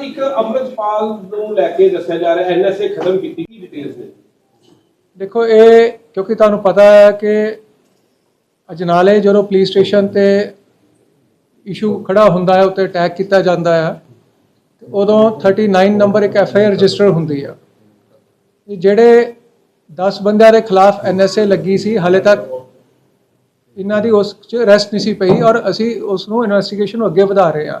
Sir ਇੱਕ ਅੰਮ੍ਰਿਤਪਾਲ ਨੂੰ ਲੈ ਕੇ ਦੱਸਿਆ ਜਾ ਰਿਹਾ ਐਨਐਸਏ ਖਤਮ ਕੀਤੀ ਕੀ ਡਿਟੇਲਸ ਨੇ? ਦੇਖੋ, ਇਹ ਕਿਉਂਕਿ ਤੁਹਾਨੂੰ ਪਤਾ ਹੈ ਕਿ ਅਜਨਾਲੇ ਜਦੋਂ ਪੁਲਿਸ ਸਟੇਸ਼ਨ ਤੇ ਇਸ਼ੂ ਖੜਾ ਹੁੰਦਾ ਹੈ, ਉੱਤੇ ਅਟੈਕ ਕੀਤਾ ਜਾਂਦਾ ਹੈ, ਤੇ ਉਦੋਂ 39 ਨੰਬਰ ਇੱਕ ਐਫ ਆਈ ਆਰ ਰਜਿਸਟਰ ਹੁੰਦੀ ਆ। ਜਿਹੜੇ 10 ਬੰਦਿਆਂ ਦੇ ਖਿਲਾਫ ਐਨ ਐਸ ਏ ਲੱਗੀ ਸੀ, ਹਾਲੇ ਤੱਕ ਇਹਨਾਂ ਦੀ ਉਸ ਚ ਅਰੈਸਟ ਨਹੀਂ ਸੀ ਪਈ ਔਰ ਅਸੀਂ ਉਸ ਨੂੰ ਇਨਵੈਸਟੀਗੇਸ਼ਨ ਅੱਗੇ ਵਧਾ ਰਹੇ ਹਾਂ।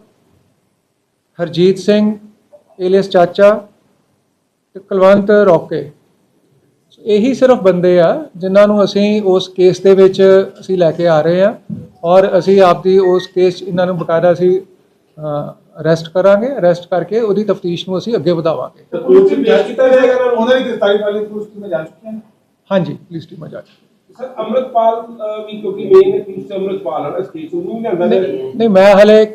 ਹਰਜੀਤ ਸਿੰਘ ਏਲੀਅਸ ਚਾਚਾ ਤੇ ਕੁਲਵੰਤ ਰੋਕੇ। ਇਹੀ ਸਿਰਫ ਬੰਦੇ ਆ ਜਿਨ੍ਹਾਂ ਨੂੰ ਅਸੀਂ ਉਸ ਕੇਸ ਦੇ ਵਿੱਚ ਅਸੀਂ ਲੈ ਕੇ ਆ ਰਹੇ ਆ ਔਰ ਅਸੀਂ ਆਪਦੀ ਉਸ ਕੇਸ ਇਹਨਾਂ ਨੂੰ ਬਕਾਇਦਾ ਅਸੀਂ ਅਰੈਸਟ ਕਰਾਂਗੇ। ਅਰੈਸਟ ਕਰਕੇ ਉਹਦੀ ਤਫਤੀਸ਼ ਨੂੰ ਅਸੀਂ ਅੱਗੇ ਵਧਾਵਾਂਗੇ। ਪੁਲਿਸ ਚ ਪੇਸ਼ ਕੀਤਾ ਜਾਏਗਾ ਇਹਨਾਂ ਨੂੰ? ਉਹਨਾਂ ਦੀ ਗ੍ਰਿਫਤਾਰੀ ਵਾਲੀ ਪੁਲਿਸ ਟੀਮਾਂ ਜਾ ਚੁੱਕੀਆਂ ਨੇ। ਹਾਂਜੀ ਪੁਲਿਸ ਟੀਮਾਂ ਜਾ ਚੁੱਕੀ ਸਰ ਅੰਮ੍ਰਿਤਪਾਲ ਵੀ ਕਿਉਂਕਿ ਮੇਨ ਪੁਲਿਸ ਅੰਮ੍ਰਿਤਪਾਲ ਹੈ ਇਸ ਕੇਸ ਨੂੰ ਨਹੀਂ ਲਿਆਂਦਾ ਨਹੀਂ, ਮੈਂ ਹਲੇ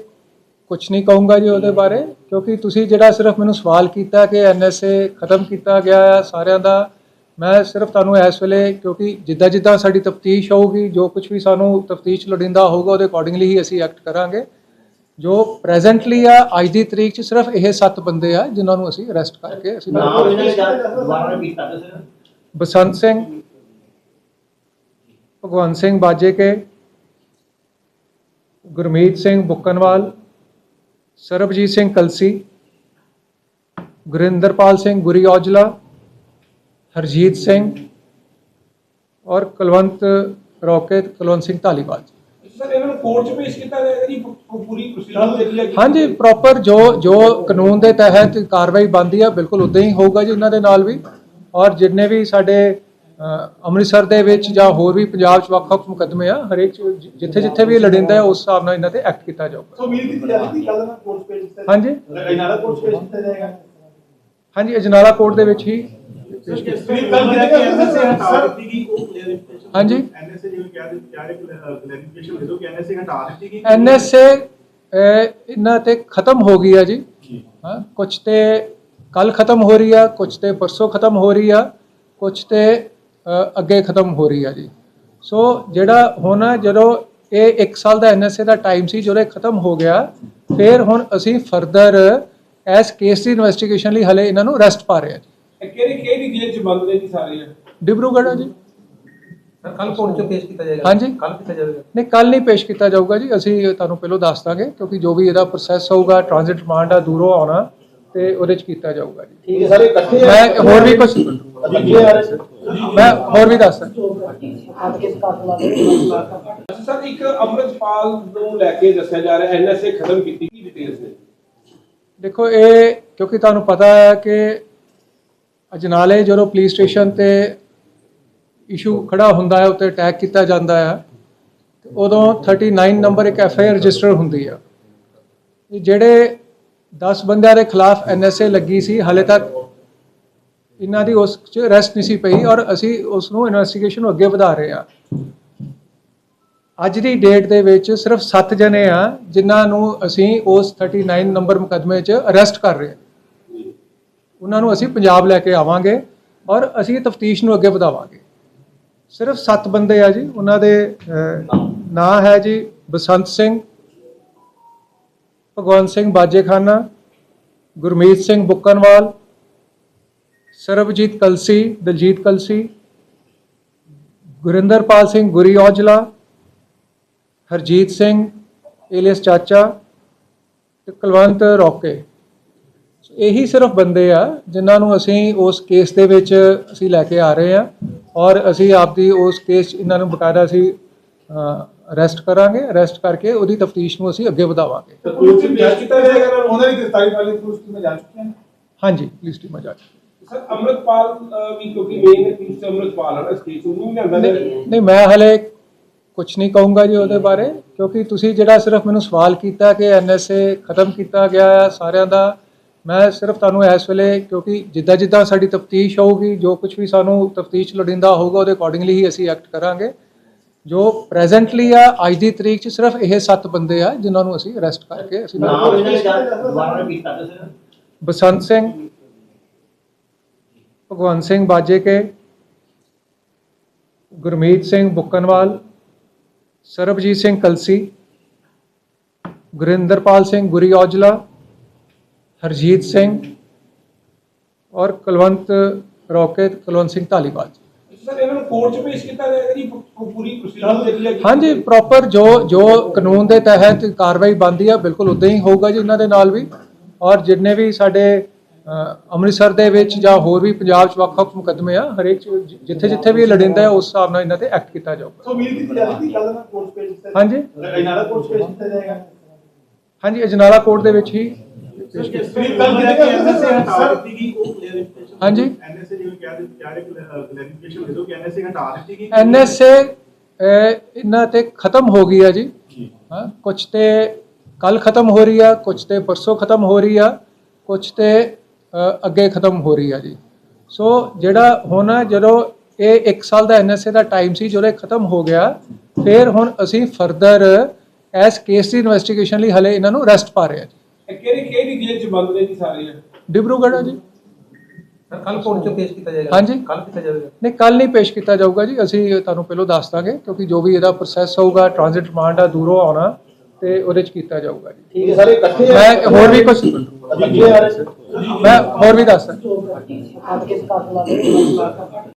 ਕੁਝ ਨਹੀਂ ਕਹੂੰਗਾ ਜੀ ਉਹਦੇ ਬਾਰੇ ਕਿਉਂਕਿ ਤੁਸੀਂ ਜਿਹੜਾ ਸਿਰਫ ਮੈਨੂੰ ਸਵਾਲ ਕੀਤਾ ਕਿ ਐਨਐਸਏ ਖਤਮ ਕੀਤਾ ਗਿਆ ਹੈ ਸਾਰਿਆਂ ਦਾ ਮੈਂ ਸਿਰਫ ਤੁਹਾਨੂੰ ਇਸ ਵੇਲੇ ਕਿਉਂਕਿ ਜਿੱਦਾਂ ਜਿੱਦਾਂ ਸਾਡੀ ਤਫਤੀਸ਼ ਹੋਊਗੀ ਜੋ ਕੁਝ ਵੀ ਸਾਨੂੰ ਤਫਤੀਸ਼ ਲੋੜੀਂਦਾ ਹੋਊਗਾ ਉਹਦੇ ਅਕੋਰਡਿੰਗਲੀ ਹੀ ਅਸੀਂ ਐਕਟ ਕਰਾਂਗੇ। ਜੋ ਪ੍ਰੈਜ਼ੈਂਟਲੀ ਆ ਅੱਜ ਦੀ ਤਰੀਕ 'ਚ ਸਿਰਫ ਇਹ 7 ਬੰਦੇ ਆ ਜਿਨ੍ਹਾਂ ਨੂੰ ਅਸੀਂ ਅਰੈਸਟ ਕਰਕੇ ਅਸੀਂ ਬਸੰਤ ਸਿੰਘ ਭਗਵੰਤ ਸਿੰਘ ਬਾਜੇਕੇ ਗੁਰਮੀਤ ਸਿੰਘ ਬੁੱਕਨਵਾਲ ਸਰਬਜੀਤ ਸਿੰਘ ਕਲਸੀ ਗੁਰਿੰਦਰਪਾਲ ਸਿੰਘ ਗੁਰੀ ਔਜਲਾ ਹਰਜੀਤ ਸਿੰਘ ਔਰ ਕੁਲਵੰਤ ਰੋਕੇ ਕੁਲਵੰਤ ਸਿੰਘ ਢਾਲੀਵਾਲ ਜੀ। ਸਰ ਇਹਨਾਂ ਨੂੰ ਕੋਰਟ ਚ ਪੇਸ਼ ਕੀਤਾ ਜਾਏਗਾ ਜੀ ਪੂਰੀ ਪ੍ਰੋਸੀਜਰ ਜਿਹੜੀ ਹੈ ਹਾਂਜੀ ਪ੍ਰੋਪਰ ਜੋ ਜੋ ਕਾਨੂੰਨ ਦੇ ਤਹਿਤ ਕਾਰਵਾਈ ਬਣਦੀ ਆ ਬਿਲਕੁਲ ਉਦਾਂ ਹੀ ਹੋਊਗਾ ਜੀ ਇਹਨਾਂ ਦੇ ਨਾਲ ਵੀ। ਔਰ ਜਿੰਨੇ ਵੀ ਸਾਡੇ ਅੰਮ੍ਰਿਤਸਰ ਦੇ ਵਿੱਚ ਜਾਂ ਹੋਰ ਵੀ ਪੰਜਾਬ 'ਚ ਵੱਖ-ਵੱਖ ਮੁਕੱਦਮੇ ਆ ਹਰੇਕ ਜਿੱਥੇ ਜਿੱਥੇ ਵੀ ਲੜਿੰਦਾ ਹੈ ਉਸ ਹਿਸਾਬ ਨਾਲ ਇਹਨਾਂ ਤੇ ਐਕਟ ਕੀਤਾ ਜਾਊਗਾ। ਸੋ ਉਮੀਦ ਕੀਤੀ ਜਾ ਰਹੀ ਕਿ ਕੱਲ ਨਾ ਕੋਰਟ ਪੇਸ਼ ਕੀਤਾ ਹਾਂਜੀ। ਦਾ ਕੋਰਟ ਪੇਸ਼ ਕੀਤਾ ਜਾਏਗਾ। ਹਾਂਜੀ ਅਜਨਾਲਾ ਕੋਰਟ ਦੇ ਵਿੱਚ ਹੀ ਹਾਂਜੀ। ਐਨਐਸਏ ਦੇ ਇਹਨਾਂ ਤੇ ਖਤਮ ਹੋ ਗਈ ਆ ਜੀ। ਹਾਂ ਕੁਝ ਤੇ ਕੱਲ ਖਤਮ ਹੋ ਰਹੀ ਆ ਕੁਝ ਤੇ ਪਰਸੋਂ ਖਤਮ ਹੋ ਰਹੀ ਆ ਕੁਝ ਤੇ ਅੱਗੇ ਖਤਮ ਹੋ ਰਹੀ ਆ ਜੀ। ਸੋ ਜਿਹੜਾ ਹੁਣ ਜਦੋਂ ਇਹ 1 ਸਾਲ ਦਾ ਐਨਐਸਏ ਦਾ ਟਾਈਮ ਸੀ ਜਦੋਂ ਇਹ ਖਤਮ ਹੋ ਗਿਆ ਫਿਰ ਹੁਣ ਅਸੀਂ ਫਰਦਰ ਇਸ ਕੇਸ ਦੀ ਇਨਵੈਸਟੀਗੇਸ਼ਨ ਲਈ ਹਲੇ ਇਹਨਾਂ ਨੂੰ ਅਰੈਸਟ ਪਾ ਰਹੇ ਆ ਜੀ। ਇਹ ਕਿਹੜੀ ਕਿਹੜੀ ਜੇਲ੍ਹ ਚ ਬੰਦ ਨੇ ਜੀ ਸਾਰੇ ਡਿਬਰੂਗੜ੍ਹ ਆ ਜੀ। ਕੱਲ ਕੋਰਟ ਚ ਪੇਸ਼ ਕੀਤਾ ਜਾਏਗਾ? ਹਾਂਜੀ। ਕੱਲ ਕੀਤਾ ਜਾਏਗਾ ਨਹੀਂ ਕੱਲ ਨਹੀਂ ਪੇਸ਼ ਕੀਤਾ ਜਾਊਗਾ ਜੀ। ਅਸੀਂ ਤੁਹਾਨੂੰ ਪਹਿਲਾਂ ਦੱਸ ਦਾਂਗੇ ਕਿਉਂਕਿ ਜੋ ਵੀ ਇਹਦਾ ਪ੍ਰੋਸੈਸ ਹੋਊਗਾ ਟ੍ਰਾਂਜ਼ਿਟ ਰਿਮਾਂਡ ਆ ਦੂਰੋਂ ਆਉਣਾ ਤੇ ਉਹਦੇ ਚ ਕੀਤਾ ਜਾਊਗਾ ਜੀ। ਠੀਕ ਹੈ ਸਾਰੇ ਇਕੱਠੇ ਮੈਂ ਹੋਰ ਵੀ ਕੁਝ ਇਕੱਠੇ ਆ ਰਹੇ ਮੈਂ ਹੋਰ ਵੀ ਦੱਸ ਸਰ ਇੱਕ ਅੰਮ੍ਰਿਤਪਾਲ ਨੂੰ ਲੈ ਕੇ ਦੱਸਿਆ ਜਾ ਰਿਹਾ ਐਨਐਸਏ ਖਤਮ ਕੀਤੀ ਕੀ ਡਿਟੇਲਸ ਨੇ? ਦੇਖੋ ਇਹ ਕਿਉਂਕਿ ਤੁਹਾਨੂੰ ਪਤਾ ਹੈ ਕਿ ਅਜਨਾਲੇ ਜਦੋਂ ਪੁਲਿਸ ਸਟੇਸ਼ਨ ਤੇ ਇਸ਼ੂ ਖੜਾ ਹੁੰਦਾ ਹੈ ਉੱਤੇ ਅਟੈਕ ਕੀਤਾ ਜਾਂਦਾ ਹੈ ਉਦੋਂ 39 ਨੰਬਰ ਇੱਕ ਐਫ ਆਈ ਆਰ ਰਜਿਸਟਰ ਹੁੰਦੀ ਆ। ਜਿਹੜੇ 10 ਬੰਦਿਆਂ ਦੇ ਖਿਲਾਫ ਐਨ ਐਸ ਏ ਲੱਗੀ ਸੀ, ਹਾਲੇ ਤੱਕ ਇਹਨਾਂ ਦੀ ਉਸ ਚ ਰੈਸਟ ਨਹੀਂ ਸੀ ਪਈ ਔਰ ਅਸੀਂ ਉਸ ਨੂੰ ਇਨਵੈਸਟੀਗੇਸ਼ਨ ਨੂੰ ਅੱਗੇ ਵਧਾ ਰਹੇ ਹਾਂ। ਅੱਜ ਦੀ ਡੇਟ ਦੇ ਵਿੱਚ ਸਿਰਫ 7 ਜਣੇ ਆ, ਜਿਨ੍ਹਾਂ ਨੂੰ ਅਸੀਂ ਉਸ 39 ਨੰਬਰ ਮੁਕਦਮੇ 'ਚ ਅਰੈਸਟ ਕਰ ਰਹੇ ਹਾਂ। ਉਹਨਾਂ ਨੂੰ ਅਸੀਂ ਪੰਜਾਬ ਲੈ ਕੇ ਆਵਾਂਗੇ ਔਰ ਅਸੀਂ ਤਫਤੀਸ਼ ਨੂੰ ਅੱਗੇ ਵਧਾਵਾਂਗੇ। ਸਿਰਫ 7 ਬੰਦੇ ਆ ਜੀ, ਉਹਨਾਂ ਦੇ ਨਾਂ ਹੈ ਜੀ ਬਸੰਤ ਸਿੰਘ ਭਗਵੰਤ ਸਿੰਘ ਬਾਜੇਖਾਨਾ, ਗੁਰਮੀਤ ਸਿੰਘ ਬੁੱਕਨਵਾਲ, ਸਰਬਜੀਤ ਕਲਸੀ, ਦਲਜੀਤ ਕਲਸੀ, ਗੁਰਿੰਦਰਪਾਲ ਸਿੰਘ ਗੁਰੀ ਔਜਲਾ, ਹਰਜੀਤ ਸਿੰਘ ਏਲੀਅਸ ਚਾਚਾ ਤੇ ਕੁਲਵੰਤ ਰੋਕੇ। ਇਹੀ ਸਿਰਫ ਬੰਦੇ ਆ ਜਿਨ੍ਹਾਂ ਨੂੰ ਅਸੀਂ ਉਸ ਕੇਸ ਦੇ ਵਿੱਚ ਅਸੀਂ ਲੈ ਕੇ ਆ ਰਹੇ ਆ ਔਰ ਅਸੀਂ ਆਪਦੀ ਉਸ ਕੇਸ 'ਚ ਇਹਨਾਂ ਨੂੰ ਬਕਾਇਦਾ ਅਸੀਂ ਅਰੈਸਟ ਕਰਾਂਗੇ ਅਰੈਸਟ ਕਰਕੇ ਉਹਦੀ ਤਫਤੀਸ਼ ਨੂੰ ਅਸੀਂ ਅੱਗੇ ਵਧਾਵਾਂਗੇ। ਪੁਲਿਸ ਚ ਪੇਸ਼ ਕੀਤਾ ਜਾਏਗਾ ਇਹਨਾਂ ਨੂੰ? ਉਹਨਾਂ ਦੀ ਗ੍ਰਿਫਤਾਰੀ ਵਾਲੀ ਪੁਲਿਸ ਟੀਮਾਂ ਜਾ ਚੁੱਕੀਆਂ ਨੇ ਹਾਂਜੀ ਪੁਲਿਸ ਟੀਮਾਂ ਜਾ ਚੁੱਕੀ ਸਰ ਅੰਮ੍ਰਿਤਪਾਲ ਅਹ, ਵੀ ਕਿਉਂਕਿ ਮੇਨ ਪੁਲਿਸ ਚ ਅੰਮ੍ਰਿਤਪਾਲ ਹੈ ਇਸ ਕੇਸ ਨੂੰ ਨਹੀਂ ਲਿਆਂਦਾ ਜਾਏਗਾ ਨਹੀਂ ਨਹੀਂ, ਮੈਂ ਹਲੇ ਕੁਝ ਨਹੀਂ ਕਹੂੰਗਾ ਜੀ ਉਹਦੇ ਬਾਰੇ ਕਿਉਂਕਿ ਤੁਸੀਂ ਜਿਹੜਾ ਸਿਰਫ ਮੈਨੂੰ ਸਵਾਲ ਕੀਤਾ ਕਿ ਐਨਐਸਏ ਖਤਮ ਕੀਤਾ ਗਿਆ ਹੈ ਸਾਰਿਆਂ ਦਾ ਮੈਂ ਸਿਰਫ ਤੁਹਾਨੂੰ ਇਸ ਵੇਲੇ ਕਿਉਂਕਿ ਜਿੱਦਾਂ ਜਿੱਦਾਂ ਸਾਡੀ ਤਫਤੀਸ਼ ਹੋਊਗੀ ਜੋ ਕੁਝ ਵੀ ਸਾਨੂੰ ਤਫਤੀਸ਼ ਲੋੜੀਂਦਾ ਹੋਊਗਾ ਉਹਦੇ ਅਕੋਰਡਿੰਗਲੀ ਹੀ ਅਸੀਂ ਐਕਟ ਕਰਾਂਗੇ। ਜੋ ਪ੍ਰੈਜ਼ੈਂਟਲੀ ਆ ਅੱਜ ਦੀ ਤਰੀਕ 'ਚ ਸਿਰਫ ਇਹ 7 ਬੰਦੇ ਆ ਜਿਨ੍ਹਾਂ ਨੂੰ ਅਸੀਂ ਅਰੈਸਟ ਕਰਕੇ ਅਸੀਂ ਬਸੰਤ ਸਿੰਘ ਭਗਵੰਤ ਸਿੰਘ ਬਾਜੇਕੇ ਗੁਰਮੀਤ ਸਿੰਘ ਬੁੱਕਨਵਾਲ ਸਰਬਜੀਤ ਸਿੰਘ ਕਲਸੀ ਗੁਰਿੰਦਰਪਾਲ ਸਿੰਘ ਗੁਰੀ ਔਜਲਾ ਹਰਜੀਤ ਸਿੰਘ ਔਰ ਕੁਲਵੰਤ ਰੋਕੇਤ ਕੁਲਵੰਤ ਸਿੰਘ ਧਾਲੀਵਾਲ ਕੋਰਟ 'ਚ ਪੇਸ਼ ਕੀਤਾ ਜਾਏਗਾ ਜੀ ਪੂ- ਪੂਰੀ ਪ੍ਰੋਸੀਜਰ ਜਿਹੜੀ ਹੈ ਹਾਂਜੀ ਪ੍ਰੋਪਰ ਜੋ ਜੋ ਕਾਨੂੰਨ ਦੇ ਤਹਿਤ ਕਾਰਵਾਈ ਬਣਦੀ ਆ ਬਿਲਕੁਲ ਉਦਾਂ ਹੀ ਹੋਊਗਾ ਜੀ ਇਹਨਾਂ ਦੇ ਨਾਲ ਵੀ। ਔਰ ਜਿੰਨੇ ਵੀ ਸਾਡੇ ਅ, ਅੰਮ੍ਰਿਤਸਰ ਦੇ ਵਿੱਚ ਜਾਂ ਹੋਰ ਵੀ ਪੰਜਾਬ 'ਚ ਵੱਖ-ਵੱਖ ਮੁਕੱਦਮੇ ਆ ਹਰੇਕ 'ਚ ਜਿ- ਜਿੱਥੇ ਜਿੱਥੇ ਵੀ ਇਹ ਲੜਿੰਦਾ ਹੈ ਉਸ ਹਿਸਾਬ ਨਾਲ ਇਹਨਾਂ ਤੇ ਐਕਟ ਕੀਤਾ ਜਾਊਗਾ। ਸੋ ਉਮੀਦ ਕੀਤੀ ਜਾ ਰਹੀ ਸੀ ਕੱਲ ਨਾ ਕੋਰਟ ਪੇਸ਼ ਕੀਤਾ ਹਾਂਜੀ। ਇਹਨਾਂ ਦਾ ਕੋਰਟ ਪੇਸ਼ ਕੀਤਾ ਜਾਏਗਾ। ਹਾਂਜੀ ਅਜਨਾਲਾ ਕੋਰਟ ਦੇ ਵਿੱਚ ਹੀ। ਸਰ ਕਿਸ ਕੱਲ ਜਿਹੜਾ ਕਿ ਐਨਐਸਏ ਹਟਾ ਦਿੱਤੀ ਗਈ ਉਹ ਕਲੀਅਰਿਫਿਕੇਸ਼ਨ ਹਾਂਜੀ। ਐਨਐਸਏ ਐਨਐਸਏ ਹਟਾ ਦਿੱਤੀ ਗਈ ਐਨਐਸਏ ਇਹਨਾਂ ਤੇ ਖਤਮ ਹੋ ਗਈ ਆ ਜੀ। ਹਾਂ ਕੁਝ ਤੇ ਕੱਲ ਖਤਮ ਹੋ ਰਹੀ ਆ ਕੁਝ ਤੇ ਪਰਸੋਂ ਖਤਮ ਹੋ ਰਹੀ ਆ ਕੁਝ ਤੇ ਅ, ਅੱਗੇ ਖਤਮ ਹੋ ਰਹੀ ਆ ਜੀ। ਸੋ ਜਿਹੜਾ ਹੁਣ ਜਦੋਂ ਇਹ 1 ਸਾਲ ਦਾ ਐਨਐਸਏ ਦਾ ਟਾਈਮ ਸੀ ਜਦੋਂ ਇਹ ਖਤਮ ਹੋ ਗਿਆ ਫਿਰ ਹੁਣ ਅਸੀਂ ਫਰਦਰ ਇਸ ਕੇਸ ਦੀ ਇਨਵੈਸਟੀਗੇਸ਼ਨ ਲਈ ਹਲੇ ਇਹਨਾਂ ਨੂੰ ਅਰੈਸਟ ਪਾ ਰਹੇ ਆ ਜੀ। ਕਿਹੜੀ ਕਿਹੜੀ ਜੇਲ੍ਹ 'ਚ ਬੰਦ ਨੇ ਜੀ ਸਾਰੇ ਡਿਬਰੂਗੜ੍ਹ ਆ ਜੀ। ਸਰ ਕੱਲ ਕੋਰਟ 'ਚ ਪੇਸ਼ ਕੀਤਾ ਜਾਏਗਾ? ਹਾਂਜੀ। ਕੱਲ ਕੀਤਾ ਜਾਏਗਾ ਨਹੀਂ ਕੱਲ ਨਹੀਂ ਪੇਸ਼ ਕੀਤਾ ਜਾਊਗਾ ਜੀ। ਅਸੀਂ ਤੁਹਾਨੂੰ ਪਹਿਲਾਂ ਦੱਸ ਦਾਂਗੇ ਕਿਉਂਕਿ ਜੋ ਵੀ ਇਹਦਾ ਪ੍ਰੋਸੈਸ ਹੋਊਗਾ ਟ੍ਰਾਂਜ਼ਿਟ ਰਿਮਾਂਡ ਆ ਦੂਰੋਂ ਆਉਣਾ ਤੇ ਉਹਦੇ ਚ ਕੀਤਾ ਜਾਊਗਾ ਜੀ। ਠੀਕ ਹੈ ਸਾਰੇ ਇਕੱਠੇ ਮੈਂ ਹੋਰ ਵੀ ਕੁਝ ਇਕੱਠੇ ਆ ਰਹੇ ਸਰ ਮੈਂ ਹੋਰ ਵੀ ਦੱਸ ਦਾਂ ਠੀਕ ਹੈ?